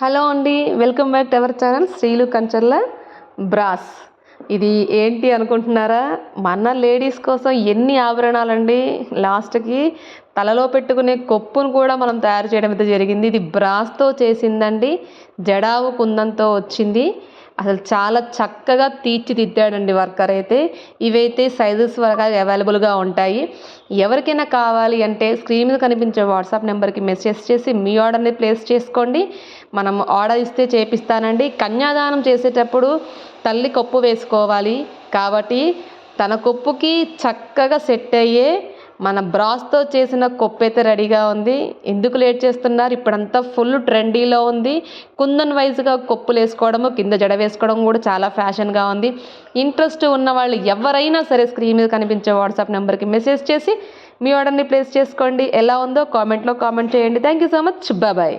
Hello అండి welcome back to our channel Sreelu Kancharla brass. ఇది ఏంటి అనుకుంటున్నారా? మన లేడీస్ కోసం ఎన్ని ఆభరణాలండి? లాస్ట్కి తలలో పెట్టుకునే కొప్పును కూడా మనం తయారు చేయడం అయితే జరిగింది. ఇది బ్రాస్తో చేసిందండి. జడావు కుందంతో వచ్చింది. అసలు చాలా చక్కగా తీర్చిదిద్దాడండి వర్కర్ అయితే. ఇవైతే సైజెస్ వరకు అవైలబుల్గా ఉంటాయి. ఎవరికైనా కావాలి అంటే స్క్రీన్ మీద కనిపించే వాట్సాప్ నెంబర్కి మెసేజ్ చేసి మీ ఆర్డర్ని ప్లేస్ చేసుకోండి. మనం ఆర్డర్ ఇస్తే చేపిస్తానండి. కన్యాదానం చేసేటప్పుడు తల్లి కొప్పు వేసుకోవాలి. కాబట్టి తన కొప్పుకి చక్కగా సెట్ అయ్యే మన బ్రాస్తో చేసిన కొప్పు అయితే రెడీగా ఉంది. ఎందుకు లేట్ చేస్తున్నారు? ఇప్పుడంతా ఫుల్ ట్రెండీలో ఉంది. కుందన్ వైజ్గా కొప్పులు వేసుకోవడము కింద జడ వేసుకోవడం కూడా చాలా ఫ్యాషన్గా ఉంది. ఇంట్రెస్ట్ ఉన్న వాళ్ళు ఎవరైనా సరే స్క్రీన్ మీద కనిపించే వాట్సాప్ నెంబర్కి మెసేజ్ చేసి మీ ఆర్డర్ని ప్లేస్ చేసుకోండి. ఎలా ఉందో కామెంట్లో కామెంట్ చేయండి. Thank you so much bye